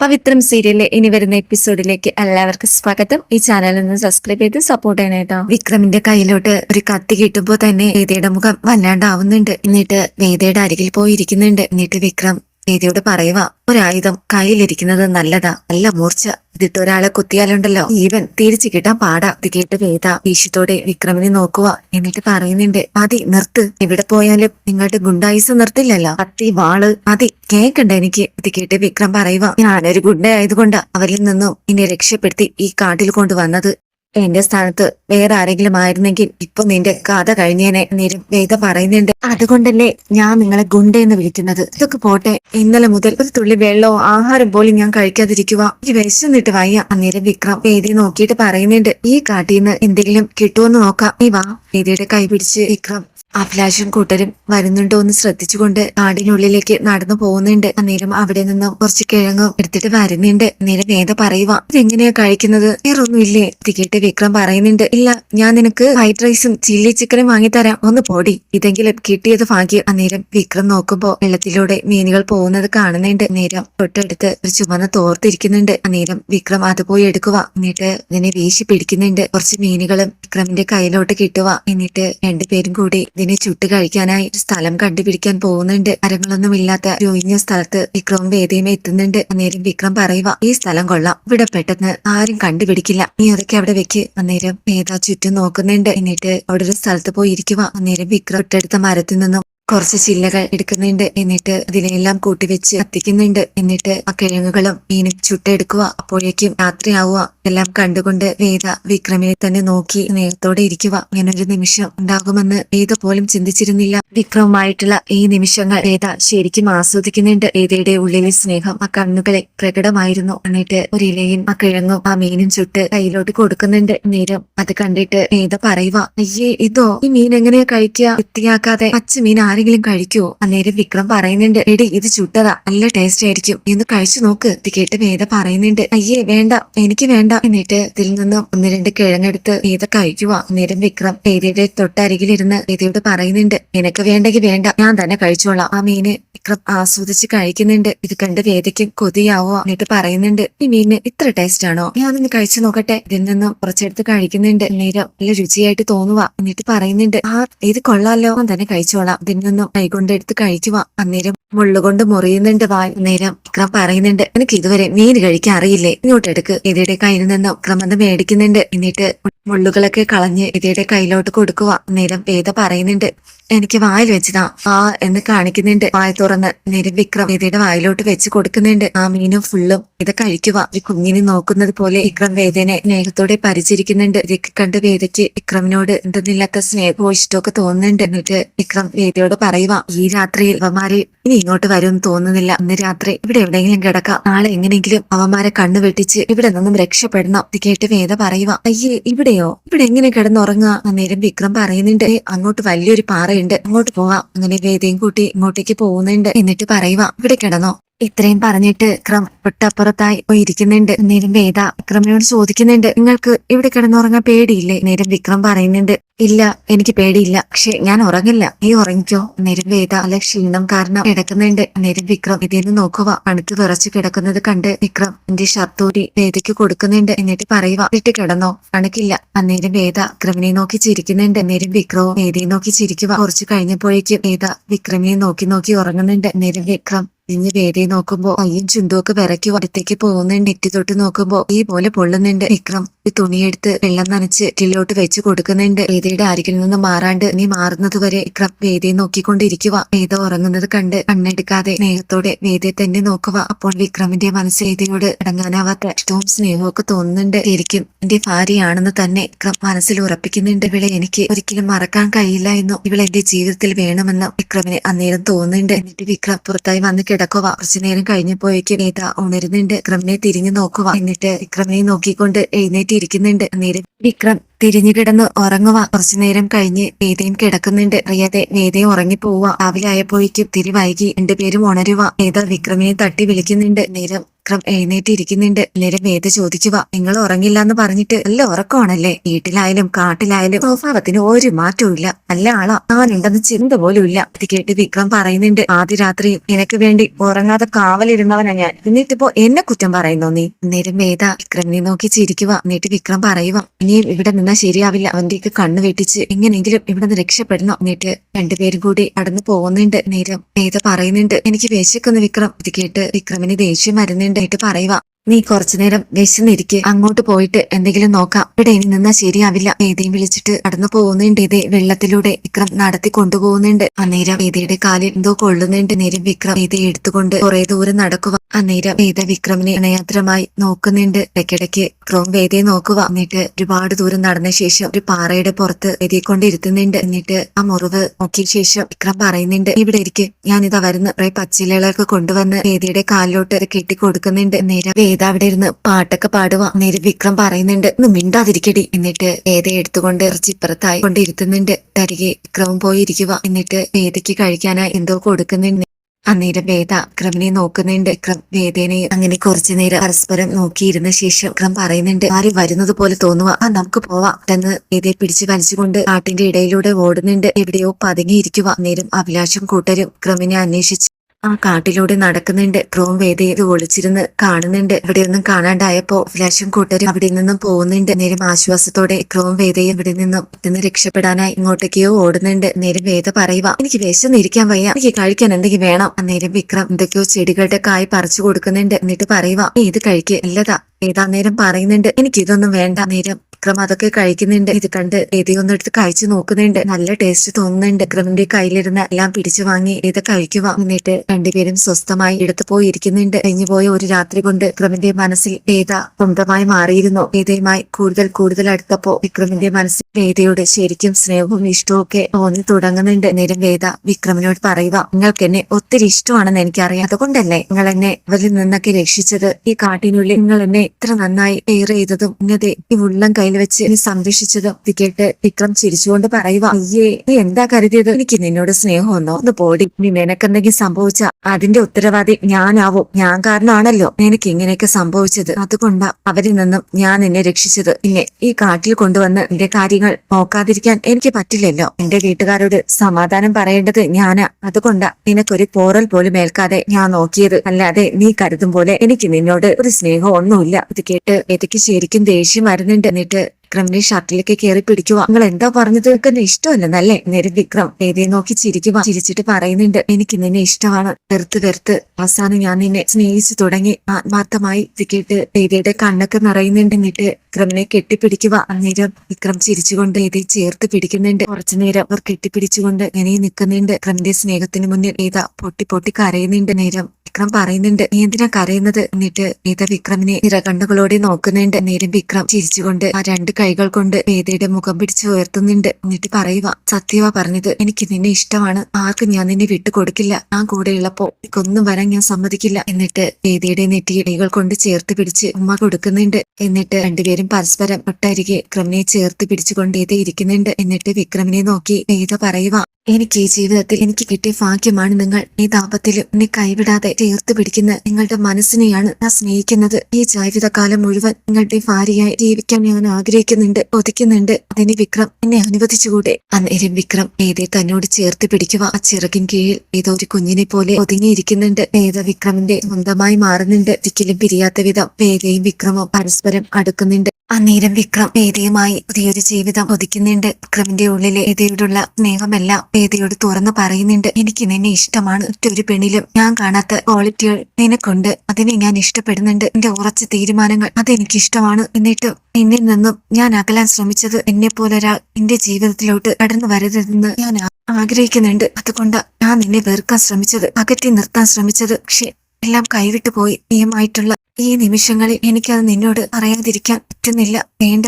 പവിത്രം സീരിയലിലെ ഇനി വരുന്ന എപ്പിസോഡിലേക്ക് എല്ലാവർക്കും സ്വാഗതം. ഈ ചാനൽ ഒന്ന് സബ്സ്ക്രൈബ് ചെയ്ത് സപ്പോർട്ട് ചെയ്യണേട്ടോ വിക്രമിന്റെ കയ്യിലോട്ട് ഒരു കത്തി കിട്ടുമ്പോ തന്നെ വേദയുടെ മുഖം വല്ലാണ്ടാവുന്നുണ്ട്. എന്നിട്ട് വേദയുടെ അരികിൽ പോയിരിക്കുന്നുണ്ട്. എന്നിട്ട് വിക്രം വേദയോട് പറയുക ഒരായുധം കയ്യിലിരിക്കുന്നത് നല്ലതാ നല്ല മൂർച്ച. ഇതിട്ട് ഒരാളെ കുത്തിയാലുണ്ടല്ലോ. ഈവൻ തിരിച്ചു കിട്ടാൻ പാടാ. ഇത് കേട്ട് വേദ ഈശത്തോടെ വിക്രമിനെ നോക്കുക എന്നിട്ട് പറയുന്നുണ്ട് മതി നിർത്ത്. എവിടെ പോയാലും നിങ്ങളുടെ ഗുണ്ടായുസ് നിർത്തില്ലല്ലോ. കത്തി വാൾ. മതി കേക്കണ്ട എനിക്ക്. ഇത് കേട്ട് വിക്രം പറയുക ഞാനൊരു ഗുണ്ടയായതുകൊണ്ടാ അവരിൽ നിന്നും എന്നെ രക്ഷപ്പെടുത്തി ഈ കാട്ടിൽ കൊണ്ടുവന്നത്. എന്റെ സ്ഥാനത്ത് വേറെ ആരെങ്കിലും ആയിരുന്നെങ്കിൽ ഇപ്പൊ നിന്റെ കഥ കഴിഞ്ഞേനെ നേരം വേദ പറയുന്നുണ്ട്. അതുകൊണ്ടല്ലേ ഞാൻ നിങ്ങളെ ഗുണ്ടെന്ന് വിളിക്കുന്നത്. ഇതൊക്കെ പോട്ടെ. ഇന്നലെ മുതൽ ഒരു തുള്ളി വെള്ളമോ ആഹാരം പോലും ഞാൻ കഴിക്കാതിരിക്കുക ഈ വിശന്നിട്ട് വയ്യ. അന്നേരം വിക്രം വേദി നോക്കിയിട്ട് പറയുന്നുണ്ട്. ഈ കാട്ടിൽ നിന്ന് എന്തെങ്കിലും കിട്ടുമെന്ന് നോക്കാം. നീ വാ. വേദിയുടെ കൈ പിടിച്ച് വിക്രം അഭിലാഷും കൂട്ടരും വരുന്നുണ്ടോ എന്ന് ശ്രദ്ധിച്ചുകൊണ്ട് കാടിനുള്ളിലേക്ക് നടന്നു പോകുന്നുണ്ട്. അന്നേരം അവിടെ നിന്ന് കുറച്ച് കിഴങ്ങും എടുത്തിട്ട് വരുന്നുണ്ട്. അന്നേരം വേദ പറയുക ഇതെങ്ങനെയാ കഴിക്കുന്നത്? വേറൊന്നുമില്ലേ കേട്ട് വിക്രം പറയുന്നുണ്ട്. ഇല്ല ഞാൻ നിനക്ക് ഫ്രൈഡ് റൈസും ചില്ലി ചിക്കനും വാങ്ങിത്തരാം. ഒന്ന് പൊടി. ഇതെങ്കിലും കിട്ടിയത് ഭാഗ്യം. അന്നേരം വിക്രം നോക്കുമ്പോ വെള്ളത്തിലൂടെ മീനുകൾ പോകുന്നത് കാണുന്നുണ്ട്. നേരം തൊട്ടടുത്ത് ഒരു ചുമന്ന തോർത്തിരിക്കുന്നുണ്ട്. അന്നേരം വിക്രം അത് പോയി എടുക്കുക എന്നിട്ട് ഇതിനെ വീശി പിടിക്കുന്നുണ്ട്. കുറച്ച് മീനുകളും വിക്രമിന്റെ കയ്യിലോട്ട് കിട്ടുക എന്നിട്ട് രണ്ടുപേരും കൂടി ഇതിനെ ചുട്ട് കഴിക്കാനായി ഒരു സ്ഥലം കണ്ടുപിടിക്കാൻ പോകുന്നുണ്ട്. മരങ്ങളൊന്നും ഇല്ലാത്ത ഒരു ഒഴിഞ്ഞ സ്ഥലത്ത് വിക്രവും വേദിയും എത്തുന്നുണ്ട്. അന്നേരം വിക്രം പറയുക ഈ സ്ഥലം കൊള്ളാം. ഇവിടെ പെട്ടെന്ന് ആരും കണ്ടുപിടിക്കില്ല. നീ അതൊക്കെ അവിടെ വെക്ക്. അന്നേരം വേദ ചുറ്റും നോക്കുന്നുണ്ട്. എന്നിട്ട് അവിടെ ഒരു സ്ഥലത്ത് പോയി ഇരിക്കുക അന്നേരം വിക്രം ഒട്ടടുത്ത മരത്തിൽ നിന്നും കുറച്ച് ചില്ലകൾ എടുക്കുന്നുണ്ട് എന്നിട്ട് അതിനെല്ലാം കൂട്ടിവെച്ച് കത്തിക്കുന്നുണ്ട്. എന്നിട്ട് ആ കിഴങ്ങുകളും മീനും ചുട്ടെടുക്കുക. അപ്പോഴേക്കും രാത്രിയാവുക. എല്ലാം കണ്ടുകൊണ്ട് വേദ വിക്രമിനെ തന്നെ നോക്കി നേരത്തോടെ ഇരിക്കുക. ഇങ്ങനൊരു നിമിഷം ഉണ്ടാകുമെന്ന് വേദ പോലും ചിന്തിച്ചിരുന്നില്ല. വിക്രവുമായിട്ടുള്ള ഈ നിമിഷങ്ങൾ വേദ ശരിക്കും ആസ്വദിക്കുന്നുണ്ട്. വേദയുടെ ഉള്ളിലെ സ്നേഹം ആ കണ്ണുകളെ പ്രകടമായിരുന്നു. എന്നിട്ട് ഒരു ഇലയും ആ കിഴങ്ങും ആ മീനും ചുട്ട് കയ്യിലോട്ട് കൊടുക്കുന്നുണ്ട്. നേരം അത് കണ്ടിട്ട് വേദ പറയുക അയ്യേ ഇതോ? ഈ മീൻ എങ്ങനെയാ കഴിക്കുക? വൃത്തിയാക്കാതെ പച്ച മീൻ ആരെങ്കിലും കഴിക്കുവോ? അന്നേരം വിക്രം പറയുന്നുണ്ട് എടി ഇത് ചുട്ടതാ നല്ല ടേസ്റ്റ് ആയിരിക്കും. നീ ഒന്ന് കഴിച്ചു നോക്ക്. ഇത് കേട്ട് വേദ പറയുന്നുണ്ട് അയ്യേ വേണ്ട എനിക്ക് വേണ്ട. എന്നിട്ട് ഇതിൽ നിന്നും ഒന്ന് രണ്ട് കിഴങ്ങെടുത്ത് വേദ കഴിക്കുക അന്നേരം വിക്രം വേദയുടെ തൊട്ടരികിലിരുന്ന് വേദയോട് പറയുന്നുണ്ട് നിനക്ക് വേണ്ടെങ്കിൽ വേണ്ട ഞാൻ തന്നെ കഴിച്ചോളാം. ആ മീന് വിക്രം ആസ്വദിച്ച് കഴിക്കുന്നുണ്ട് ഇത് കണ്ട് വേദയ്ക്ക് കൊതിയാവോ എന്നിട്ട് പറയുന്നുണ്ട് ഈ മീന് ഇത്ര ടേസ്റ്റ് ആണോ? ഞാനൊന്ന് കഴിച്ചു നോക്കട്ടെ. ഇതിൽ നിന്നും കുറച്ചെടുത്ത് കഴിക്കുന്നുണ്ട് നേരം നല്ല രുചിയായിട്ട് തോന്നുക എന്നിട്ട് പറയുന്നുണ്ട് ആ ഇത് കൊള്ളാലോ ഞാൻ തന്നെ കഴിച്ചോളാം. ഇതിൽ നിന്നും എടുത്ത് വാ. അന്നേരം മുള്ളുകൊണ്ട് മുറിയുന്നുണ്ട് വായ് നേരം വിക്രം പറയുന്നുണ്ട് എനിക്ക് ഇതുവരെ മീൻ കഴിക്കാൻ അറിയില്ലേ? ഇങ്ങോട്ടെടുക്ക് ഇതിയുടെ കയ്യിൽ നിന്നും വിക്രം അത് മേടിക്കുന്നുണ്ട്. എന്നിട്ട് മുള്ളുകളൊക്കെ കളഞ്ഞ് ഇതയുടെ കയ്യിലോട്ട് കൊടുക്കുക നേരം വേദ പറയുന്നുണ്ട്. എനിക്ക് വായിൽ വെച്ചതാ. ആ എന്ന് കാണിക്കുന്നുണ്ട്. വായ തുറന്ന് നേരം വിക്രം വേദയുടെ വായിലോട്ട് വെച്ച് കൊടുക്കുന്നുണ്ട്. ആ മീനും ഫുള്ളും ഇത് കഴിക്കുക ഒരു കുഞ്ഞിനെ നോക്കുന്നത് പോലെ വിക്രം വേദനെ സ്നേഹത്തോടെ പരിചരിക്കുന്നുണ്ട്. ഇതൊക്കെ കണ്ട് വേദയ്ക്ക് വിക്രമിനോട് എന്തെന്നില്ലാത്ത സ്നേഹവും ഇഷ്ടമൊക്കെ തോന്നുന്നുണ്ട്. എന്നിട്ട് വിക്രം വേദയോട് പറയുക ഈ രാത്രിയിൽ അവമാരെ ഇനി ഇങ്ങോട്ട് വരും തോന്നുന്നില്ല. ഇന്ന് രാത്രി ഇവിടെ എവിടെയെങ്കിലും കിടക്കാം. നാളെ എങ്ങനെയെങ്കിലും അവന്മാരെ കണ്ണു വെട്ടിച്ച് ഇവിടെ നിന്നും രക്ഷപ്പെടണം. ഇത് കേട്ട് വേദ പറയുക അയ്യേ ഇവിടെയോ ഇവിടെ എങ്ങനെ കിടന്നുറങ്ങുക? അന്നേരം വിക്രം പറയുന്നുണ്ട്. അങ്ങോട്ട് വലിയൊരു പാറയുണ്ട്. അങ്ങോട്ട് പോവാം. അങ്ങനെ വേദയും കൂട്ടി ഇങ്ങോട്ടേക്ക് പോകുന്നുണ്ട്. എന്നിട്ട് പറയുക ഇവിടെ കിടന്നോ. ഇത്രയും പറഞ്ഞിട്ട് വിക്രം തൊട്ടപ്പുറത്തായി പോയി ഇരിക്കുന്നുണ്ട് നേരം വേദ വിക്രമിനോട് ചോദിക്കുന്നുണ്ട് നിങ്ങൾക്ക് ഇവിടെ കിടന്നുറങ്ങാൻ പേടിയില്ലേ? നേരം വിക്രം പറയുന്നുണ്ട് ഇല്ല എനിക്ക് പേടിയില്ല. പക്ഷെ ഞാൻ ഉറങ്ങില്ല. നീ ഉറങ്ങിക്കോ. നേരം വേദ അല്ല ക്ഷീണം കാരണം കിടക്കുന്നുണ്ട്. നെരു വിക്രം ഇതിന്ന് നോക്കുക അടുത്ത് വിറച്ച് കിടക്കുന്നത് കണ്ട് വിക്രം എന്റെ ഷർട്ടൂരി വേദയ്ക്ക് കൊടുക്കുന്നുണ്ട്. എന്നിട്ട് പറയുക ഇട്ട് കിടന്നോ. കണക്കില്ല. അന്നേരം വേദ വിക്രമിനെ നോക്കി ചിരിക്കുന്നുണ്ട്. നെരും വിക്രവും വേദയെ നോക്കി ചിരിക്കുക കുറച്ച് കഴിഞ്ഞപ്പോഴേക്കും വേദ വിക്രമിനെ നോക്കി നോക്കി ഉറങ്ങുന്നുണ്ട്. നെരും വിക്രം ഇഞ്ഞ് വേടി നോക്കുമ്പോ അയ്യും ചിന്തുവൊക്കെ വിറക്കി വടത്തേക്ക് പോകുന്നുണ്ട് നെറ്റി തൊട്ട് നോക്കുമ്പോ ഈ പോലെ പൊള്ളുന്നുണ്ട് വിക്രം. ഈ തുണിയെടുത്ത് വെള്ളം നനച്ച് ടില്ലോട്ട് വെച്ച് കൊടുക്കുന്നുണ്ട്. വേദിയുടെ അരികിൽ നിന്ന് മാറാണ്ട് നീ മാറുന്നത് വരെ വിക്രം വേദിയെ നോക്കിക്കൊണ്ടിരിക്കുക വേദ ഉറങ്ങുന്നത് കണ്ട് കണ്ണെടുക്കാതെ സ്നേഹത്തോടെ വേദിയെ തന്നെ നോക്കുക അപ്പോൾ വിക്രമിന്റെ മനസ്സ് വേദിയോട് അടങ്ങാനാവാത്ത ഇഷ്ടവും സ്നേഹവും ഒക്കെ തോന്നുന്നുണ്ട്. ശരിക്കും എന്റെ ഭാര്യയാണെന്ന് തന്നെ വിക്രം മനസ്സിൽ ഉറപ്പിക്കുന്നുണ്ട്. ഇവളെ എനിക്ക് ഒരിക്കലും മറക്കാൻ കഴിയില്ല എന്നും ഇവൾ എന്റെ ജീവിതത്തിൽ വേണമെന്ന് വിക്രമിന് അന്നേരം തോന്നുന്നുണ്ട്. എന്നിട്ട് വിക്രം പുറത്തായി വന്ന് കിടക്കുക കുറച്ചു നേരം കഴിഞ്ഞപ്പോഴേക്കും വേദ ഉണരുന്നുണ്ട്. വിക്രമിനെ തിരിഞ്ഞു നോക്കുക എന്നിട്ട് വിക്രമിനെ നോക്കിക്കൊണ്ട് എഴുന്നേറ്റ് ഇരിക്കുന്നുണ്ട് അന്നേരം വിക്രം തിരിഞ്ഞു കിടന്ന് ഉറങ്ങുക കുറച്ചു നേരം കഴിഞ്ഞ് വേദയും കിടക്കുന്നുണ്ട്. അറിയാതെ വേദയും ഉറങ്ങിപ്പോവുക രാവിലെ ആയപ്പോഴേക്കും തിരി വൈകി രണ്ടുപേരും ഉണരുക വേദ വിക്രമിനെ തട്ടി വിളിക്കുന്നുണ്ട്. നേരം വിക്രം എഴുന്നേറ്റിരിക്കുന്നുണ്ട്. നേരം വേദ ചോദിക്കുക നിങ്ങൾ ഉറങ്ങില്ല എന്ന് പറഞ്ഞിട്ട് നല്ല ഉറക്കമാണല്ലേ? വീട്ടിലായാലും കാട്ടിലായാലും സ്വഭാവത്തിന് ഒരു മാറ്റവും ഇല്ല. നല്ല ആളാ. ഞാനുണ്ടെന്ന് ചിന്ത പോലും ഇല്ല. അത് കേട്ട് വിക്രം പറയുന്നുണ്ട് ആദ്യ രാത്രി നിനക്ക് വേണ്ടി ഉറങ്ങാതെ കാവലിരുന്നവനാ ഞാൻ. എന്നിട്ടിപ്പോ എന്നെ കുറ്റം പറയുന്നോ നീ? നേരം വേദ വിക്രമിനെ നോക്കി ചിരിക്കുക എന്നിട്ട് വിക്രം പറയുക ഇനിയും ഇവിടെ നിന്നാ ശരിയാവില്ല. അവന്റെയൊക്കെ കണ്ണു വെട്ടിച്ച് എങ്ങനെയെങ്കിലും ഇവിടെ നിന്ന് രക്ഷപ്പെടണം എന്നിട്ട് രണ്ടുപേരും കൂടി കടന്നു പോകുന്നുണ്ട്. നേരം നേത പറയുന്നുണ്ട് എനിക്ക് വിശക്കുന്നു വിക്രം. ഇത് കേട്ട് വിക്രമിന് ദേഷ്യം വരുന്നുണ്ട്. എന്നിട്ട് പറയുക നീ കുറച്ചു നേരം വിശന്നിരിക്കെ. അങ്ങോട്ട് പോയിട്ട് എന്തെങ്കിലും നോക്കാം. ഇവിടെ ഇനി നിന്നാ ശരിയാവില്ല. വേദിയും വിളിച്ചിട്ട് കടന്നു പോകുന്നുണ്ട്. ഇതേ വെള്ളത്തിലൂടെ വിക്രം നടത്തി കൊണ്ടുപോകുന്നുണ്ട്. അന്നേരം വേദിയുടെ കാലിൽ എന്തോ കൊള്ളുന്നുണ്ട്. നേരം വിക്രം വേദിയെ എടുത്തുകൊണ്ട് കുറെ ദൂരം നടക്കുക. അന്നേരം വേദ വിക്രമിനെ അണയാത്രമായി നോക്കുന്നുണ്ട്. ഇടയ്ക്കിടയ്ക്ക് വിക്രവും വേദിയെ നോക്കുക. എന്നിട്ട് ഒരുപാട് ദൂരം നടന്ന ശേഷം ഒരു പാറയുടെ പുറത്ത് വേദിയെ കൊണ്ടിരുത്തുന്നുണ്ട്. എന്നിട്ട് ആ മുറിവ് നോക്കിയ ശേഷം വിക്രം പറയുന്നുണ്ട് ഇവിടെ ഇരിക്കെ. ഞാനിതാ വരുന്ന. കുറെ പച്ചിലകളൊക്കെ കൊണ്ടുവന്ന് വേദിയുടെ കാലിലോട്ട് കെട്ടി കൊടുക്കുന്നുണ്ട് നേരം വേദ അവിടെ ഇരുന്ന് പാട്ടൊക്കെ പാടുക നേരെ വിക്രം പറയുന്നുണ്ട് ഒന്ന് മിണ്ടാതിരിക്കടി എന്നിട്ട് വേദയെ എടുത്തുകൊണ്ട് ഇറച്ചിപ്പുറത്തായി കൊണ്ടിരുത്തുന്നുണ്ട്. തരികെ വിക്രമം പോയിരിക്കുക എന്നിട്ട് വേദയ്ക്ക് കഴിക്കാനായി എന്തോ കൊടുക്കുന്നുണ്ട്. അന്നേരം വേദ വിക്രമിനെ നോക്കുന്നുണ്ട്. വിക്രം വേദനെ അങ്ങനെ കുറച്ചു നേരം പരസ്പരം നോക്കിയിരുന്ന ശേഷം വിക്രം പറയുന്നുണ്ട് ആരും വരുന്നത് പോലെ തോന്നുക ആ നമുക്ക് പോവാം. എന്ന് വേദയെ പിടിച്ചു വലിച്ചുകൊണ്ട് കാട്ടിന്റെ ഇടയിലൂടെ ഓടുന്നുണ്ട്. എവിടെയോ പതുങ്ങിയിരിക്കുക അന്നേരം അഭിലാഷം കൂട്ടരും വിക്രമിനെ അന്വേഷിച്ച് ആ കാട്ടിലൂടെ നടക്കുന്നുണ്ട്. ക്രോം വേദി ഒളിച്ചിരുന്ന് കാണുന്നുണ്ട്. ഇവിടെ ഒന്നും കാണാണ്ടായപ്പോ ഫ്ലാഷും കൂട്ടരും അവിടെ നിന്നും പോകുന്നുണ്ട്. നേരം ആശ്വാസത്തോടെ ക്രോം വേദയും ഇവിടെ നിന്നും നിന്ന് രക്ഷപ്പെടാനായി ഇങ്ങോട്ടേക്കോ ഓടുന്നുണ്ട്. നേരം വേദ പറയുക എനിക്ക് വിശന്നിരിക്കാൻ വയ്യ. എനിക്ക് കഴിക്കാൻ എന്തെങ്കിലും വേണം. അന്നേരം വിക്രം എന്തൊക്കെയോ ചെടികളുടെ കായ് പറിച്ചു കൊടുക്കുന്നുണ്ട്. എന്നിട്ട് പറയുക "നീ ഇത് കഴിക്കുക നല്ലതാ ഏതാ നേരം പറയുന്നുണ്ട് എനിക്ക് ഇതൊന്നും വേണ്ട. നേരം വിക്രം അതൊക്കെ കഴിക്കുന്നുണ്ട്. ഇത് കണ്ട് ഏതെയൊന്നും എടുത്ത് കഴിച്ചു നോക്കുന്നുണ്ട്. നല്ല ടേസ്റ്റ് തോന്നുന്നുണ്ട്. വിക്രമിന്റെ കയ്യിലിരുന്ന് എല്ലാം പിടിച്ചു വാങ്ങി ഇത് കഴിക്കുക എന്നിട്ട് രണ്ടുപേരും സ്വസ്ഥമായി എടുത്തു പോയി ഇരിക്കുന്നുണ്ട് കഴിഞ്ഞുപോയ ഒരു രാത്രി കൊണ്ട് വിക്രമിന്റെ മനസ്സിൽ വേദ സ്വന്തമായി മാറിയിരുന്നു. വേദയുമായി കൂടുതൽ കൂടുതൽ അടുത്തപ്പോ വിക്രമിന്റെ മനസ്സിൽ വേദയോട് ശരിക്കും സ്നേഹവും ഇഷ്ടവും ഒക്കെ തോന്നി തുടങ്ങുന്നുണ്ട്. നേരം വേദ വിക്രമിനോട് പറയുക നിങ്ങൾക്ക് എന്നെ ഒത്തിരി ഇഷ്ടമാണെന്ന് എനിക്കറിയാം. അതുകൊണ്ടല്ലേ നിങ്ങൾ എന്നെ അവരിൽ നിന്നൊക്കെ രക്ഷിച്ചത്? ഈ കാട്ടിനുള്ളിൽ നിങ്ങൾ എന്നെ ഇത്ര നന്നായി കെയർ ചെയ്തതും ഇന്നത്തെ ഈ ഉള്ളം കയ്യിൽ വെച്ച് എന്നെ സംരക്ഷിച്ചതും കേട്ട് വിക്രം ചിരിച്ചുകൊണ്ട് പറയുക അയ്യേ നീ എന്താ കരുതിയത്? എനിക്ക് നിന്നോട് സ്നേഹമൊന്നോ ഒന്ന് പോടി. നീ നിനക്കെന്തെങ്കിലും സംഭവിച്ച അതിന്റെ ഉത്തരവാദി ഞാനാവും. ഞാൻ കാരണമാണല്ലോ നിനക്ക് ഇങ്ങനെയൊക്കെ സംഭവിച്ചത്. അതുകൊണ്ടാ അവരിൽ നിന്നും ഞാൻ നിന്നെ രക്ഷിച്ചത്. പിന്നെ ഈ കാട്ടിൽ കൊണ്ടുവന്ന് നിന്റെ കാര്യങ്ങൾ നോക്കാതിരിക്കാൻ എനിക്ക് പറ്റില്ലല്ലോ. എന്റെ വീട്ടുകാരോട് സമാധാനം പറയേണ്ടത് ഞാനാ. അതുകൊണ്ടാ നിനക്കൊരു പോറൽ പോലും ഏൽക്കാതെ ഞാൻ നോക്കിയത്. അല്ലാതെ നീ കരുതും പോലെ എനിക്ക് നിന്നോട് ഒരു സ്നേഹം ഒന്നുമില്ല. ഇത് കേട്ട് എനിക്ക് ശരിക്കും ദേഷ്യം വരുന്നുണ്ട്. എന്നിട്ട് വിക്രമിന്റെ ഷർട്ടിലേക്ക് കയറി പിടിക്കുക നിങ്ങൾ എന്താ പറഞ്ഞത്? എന്നെ ഇഷ്ടമല്ലെന്നല്ലേ? നേരെ വിക്രം ഏതേ നോക്കി ചിരിക്കുക ചിരിച്ചിട്ട് പറയുന്നുണ്ട് എനിക്ക് നിന്നെ ഇഷ്ടമാണ്. വെറുത്ത് വെറുത്ത്. അവസാനം ഞാൻ നിന്നെ സ്നേഹിച്ചു തുടങ്ങി. ആത്മാർത്ഥമായി തിക്കിട്ട് ഏതയുടെ കണ്ണൊക്കെ നിറയുന്നുണ്ട്. എന്നിട്ട് വിക്രമിനെ കെട്ടിപ്പിടിക്കുക അന്നേരം വിക്രം ചിരിച്ചുകൊണ്ട് ഏതേ ചേർത്ത് പിടിക്കുന്നുണ്ട്. കുറച്ചു നേരം അവർ കെട്ടിപ്പിടിച്ചുകൊണ്ട് ഇങ്ങനെ നിൽക്കുന്നുണ്ട്. വിക്രമിന്റെ സ്നേഹത്തിന് മുന്നിൽ ഏതാ പൊട്ടി പൊട്ടി കരയുന്നുണ്ട്. നേരം വിക്രം പറയുന്നുണ്ട്. നീ എന്തിനാ കരയുന്നത്? എന്നിട്ട് നീത വിക്രമിനെ നിറകണ്ണുകളോടെ നോക്കുന്നുണ്ട്. നേരം വിക്രം ചിരിച്ചുകൊണ്ട് ആ രണ്ട് കൈകൾ കൊണ്ട് വേദയുടെ മുഖം പിടിച്ച് ഉയർത്തുന്നുണ്ട്. എന്നിട്ട് പറയുക സത്യവ പറഞ്ഞത്. എനിക്ക് നിന്നെ ഇഷ്ടമാണ്. ആർക്കും ഞാൻ നിന്നെ വിട്ടുകൊടുക്കില്ല ഞാൻ കൂടെ ഉള്ളപ്പോ എനിക്കൊന്നും വരാൻ ഞാൻ സമ്മതിക്കില്ല. എന്നിട്ട് വേദയുടെ നെറ്റിയെ കൈകൾ കൊണ്ട് ചേർത്ത് പിടിച്ച് ഉമ്മ കൊടുക്കുന്നുണ്ട്. എന്നിട്ട് രണ്ടുപേരും പരസ്പരം ഒട്ടരികെ വിക്രമിനെ ചേർത്ത് പിടിച്ചുകൊണ്ട് വേദ ഇരിക്കുന്നുണ്ട്. എന്നിട്ട് വിക്രമിനെ നോക്കി വേദ പറയുക എനിക്ക് ഈ ജീവിതത്തിൽ എനിക്ക് കിട്ടിയ ഭാഗ്യമാണ് നിങ്ങൾ. ഈ താപത്തിലും എന്നെ കൈവിടാതെ ചേർത്ത് പിടിക്കുന്ന നിങ്ങളുടെ മനസ്സിനെയാണ് ഞാൻ സ്നേഹിക്കുന്നത്. ഈ ജീവിതകാലം മുഴുവൻ നിങ്ങളുടെ ഭാര്യയായി ജീവിക്കാൻ ഞാൻ ആഗ്രഹിക്കുന്നുണ്ട് കൊതിക്കുന്നുണ്ട്. അതിന് വിക്രം എന്നെ അനുവദിച്ചുകൂടെ? അന്നേരം വിക്രം വേദയെ തന്നോട് ചേർത്ത് പിടിക്കുക ആ ചിറകിൻ കീഴിൽ ഏതോ ഒരു കുഞ്ഞിനെ പോലെ ഒതുങ്ങിയിരിക്കുന്നുണ്ട്. വേദ വിക്രമിന്റെ സ്വന്തമായി മാറുന്നുണ്ട്. ഒരിക്കലും പിരിയാത്ത വിധം വേദയും വിക്രമോ പരസ്പരം അടുക്കുന്നുണ്ട്. അന്നേരം വിക്രം വേദിയുമായി പുതിയൊരു ജീവിതം ഒതുക്കുന്നുണ്ട് വിക്രമിന്റെ ഉള്ളിലെ വേദിയോടുള്ള സ്നേഹമെല്ലാം വേദിയോട് തുറന്നു പറയുന്നുണ്ട്. എനിക്ക് നിന്നെ ഇഷ്ടമാണ്. ഒറ്റൊരു പെണ്ണിലും ഞാൻ കാണാത്ത ക്വാളിറ്റികൾ നിനക്കുണ്ട്. അതിനെ ഞാൻ ഇഷ്ടപ്പെടുന്നുണ്ട്. എന്റെ ഉറച്ച തീരുമാനങ്ങൾ അതെനിക്ക് ഇഷ്ടമാണ് എന്നിട്ട് നിന്നിൽ നിന്നും ഞാൻ അകലാൻ ശ്രമിച്ചത് എന്നെ പോലൊരാൾ എന്റെ ജീവിതത്തിലോട്ട് കടന്നു വരരുതെന്ന് ഞാൻ ആഗ്രഹിക്കുന്നുണ്ട്. അതുകൊണ്ട് ഞാൻ നിന്നെ വെറുക്കാൻ ശ്രമിച്ചത്. അകറ്റി നിർത്താൻ ശ്രമിച്ചത്. പക്ഷെ എല്ലാം കൈവിട്ടു പോയി നീയുമായിട്ടുള്ള ഈ നിമിഷങ്ങളിൽ എനിക്കത് നിന്നോട് പറയാതിരിക്കാൻ പറ്റുന്നില്ല. വേണ്ട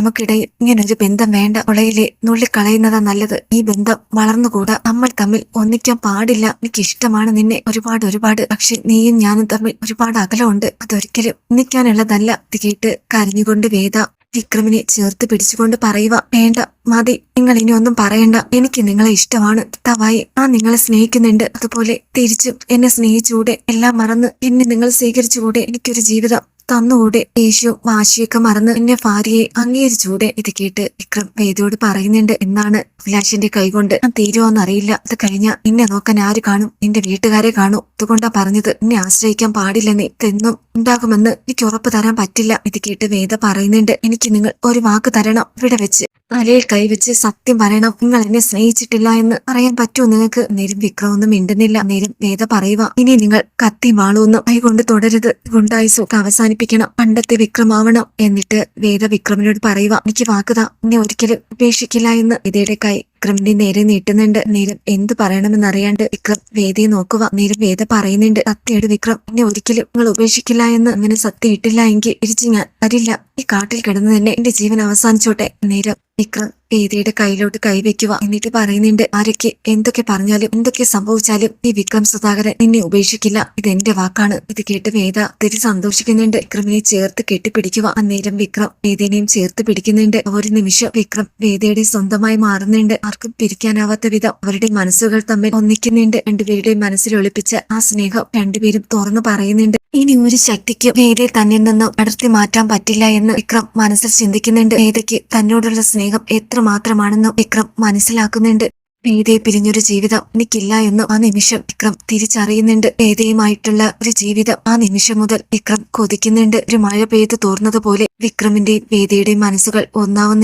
നമുക്കിടയിൽ ഇങ്ങനൊരു ബന്ധം വേണ്ട. ഉളയിലെ നുള്ളിക്കളയുന്നതാ നല്ലത്. ഈ ബന്ധം വളർന്നുകൂടാ. നമ്മൾ തമ്മിൽ ഒന്നിക്കാൻ പാടില്ല. എനിക്ക് ഇഷ്ടമാണ് നിന്നെ ഒരുപാട് ഒരുപാട്. പക്ഷെ നീയും ഞാനും തമ്മിൽ ഒരുപാട് അകലമുണ്ട്. അതൊരിക്കലും ഒന്നിക്കാനുള്ളതല്ല. ഇത് കേട്ട് കരഞ്ഞുകൊണ്ട് വേദ വിക്രമിനെ ചേർത്ത് പിടിച്ചുകൊണ്ട് പറയുക വേണ്ട മതി നിങ്ങൾ ഇനി ഒന്നും പറയണ്ട. എനിക്ക് നിങ്ങളെ ഇഷ്ടമാണ്. തവായി ആ നിങ്ങളെ സ്നേഹിക്കുന്നുണ്ട്. അതുപോലെ തിരിച്ചും എന്നെ സ്നേഹിച്ചുകൂടെ? എല്ലാം മറന്ന് പിന്നെ നിങ്ങൾ സ്വീകരിച്ചുകൂടെ? എനിക്കൊരു ജീവിതം തന്നുകൂടെ യേശു വാശിയൊക്കെ മറന്ന് എന്നെ ഭാര്യയെ അംഗീകരിച്ചുകൂടെ? ഇത് കേട്ട് വിക്രം വേദിയോട് പറയുന്നുണ്ട് എന്നാണ് അഭിലാഷിന്റെ കൈകൊണ്ട്. ഞാൻ തീരുമോന്നറിയില്ല അത് കഴിഞ്ഞ നിന്നെ നോക്കാൻ ആര് കാണും? നിന്റെ വീട്ടുകാരെ കാണൂ? അതുകൊണ്ടാ പറഞ്ഞത്. എന്നെ ആശ്രയിക്കാൻ പാടില്ല നീ ഇതെന്നും ഉണ്ടാകുമെന്ന് എനിക്ക് ഉറപ്പ് തരാൻ പറ്റില്ല. ഇത് കേട്ട് വേദ പറയുന്നുണ്ട്. എനിക്ക് നിങ്ങൾ ഒരു വാക്ക് തരണം. ഇവിടെ വെച്ച് തലയിൽ കൈവച്ച് സത്യം പറയണം. നിങ്ങൾ എന്നെ സ്നേഹിച്ചിട്ടില്ല എന്ന് പറയാൻ പറ്റുമോ നിങ്ങൾക്ക്? നേരം വിക്രം ഒന്നും മിണ്ടുന്നില്ല. നേരം വേദ പറയുക ഇനി നിങ്ങൾ കത്തി വാളൊന്നും കൈകൊണ്ട് തുടരുത് ഗുണ്ടായുസൊക്കെ അവസാനിപ്പിക്കണം. പണ്ടത്തെ വിക്രമാവണം. എന്നിട്ട് വേദ വിക്രമിനോട് പറയുക എനിക്ക് വാക്കുത എന്നെ ഒരിക്കലും ഉപേക്ഷിക്കില്ല എന്ന്. വിധയുടെ കൈ വിക്രമിന്റെ നേരെ നീട്ടുന്നുണ്ട്. നേരം എന്ത് പറയണമെന്നറിയാണ്ട് വിക്രം വേദിയെ നോക്കുക. നീരം വേദ പറയുന്നുണ്ട് സത്യയുടെ വിക്രം എന്നെ ഒരിക്കലും നിങ്ങൾ ഉപേക്ഷിക്കില്ല എന്ന് അങ്ങനെ സത്യ ഇട്ടില്ല എങ്കിൽ തിരിച്ചു ഞാൻ അറിയില്ല ഈ കാട്ടിൽ കിടന്ന് തന്നെ എന്റെ ജീവൻ അവസാനിച്ചോട്ടെ. നേരം വിക്രം വേദിയുടെ കയ്യിലോട്ട് കൈവയ്ക്കുക എന്നിട്ട് പറയുന്നുണ്ട് ആരൊക്കെ എന്തൊക്കെ പറഞ്ഞാലും എന്തൊക്കെ സംഭവിച്ചാലും ഈ വിക്രം സുധാകരൻ നിന്നെ ഉപേക്ഷിക്കില്ല. ഇത് എന്റെ വാക്കാണ്. ഇത് കേട്ട് വേദ തിരി സന്തോഷിക്കുന്നുണ്ട്. വിക്രമിനെ ചേർത്ത് കെട്ടിപ്പിടിക്കുക. അന്നേരം വിക്രം വേദേനെയും ചേർത്ത് പിടിക്കുന്നുണ്ട്. ഒരു നിമിഷം വിക്രം വേദയുടെ സ്വന്തമായി മാറുന്നുണ്ട്. ആർക്കും പിരിക്കാനാവാത്ത വിധം അവരുടെ മനസ്സുകൾ തമ്മിൽ ഒന്നിക്കുന്നുണ്ട്. രണ്ടുപേരുടെയും മനസ്സിൽ ഒളിപ്പിച്ച ആ സ്നേഹം രണ്ടുപേരും തുറന്നു പറയുന്നുണ്ട്. ഇനി ഒരു ശക്തിക്ക് വേദയെ തന്നിൽ നിന്നും അടർത്തി മാറ്റാൻ പറ്റില്ല എന്ന് വിക്രം മനസ്സിൽ ചിന്തിക്കുന്നുണ്ട്. വേദയ്ക്ക് തന്നോടുള്ള സ്നേഹം എത്രമാത്രമാണെന്നും വിക്രം മനസ്സിലാക്കുന്നുണ്ട്. വേദയെ പിരിഞ്ഞൊരു ജീവിതം എനിക്കില്ല എന്നും ആ നിമിഷം വിക്രം തിരിച്ചറിയുന്നുണ്ട്. വേദയുമായിട്ടുള്ള ഒരു ജീവിതം ആ നിമിഷം മുതൽ വിക്രം കൊതിക്കുന്നുണ്ട്. ഒരു മഴ പെയ്ത് തോർന്നതുപോലെ വിക്രമിന്റെയും വേദയുടെയും മനസ്സുകൾ ഒന്നാവുന്നുണ്ട്.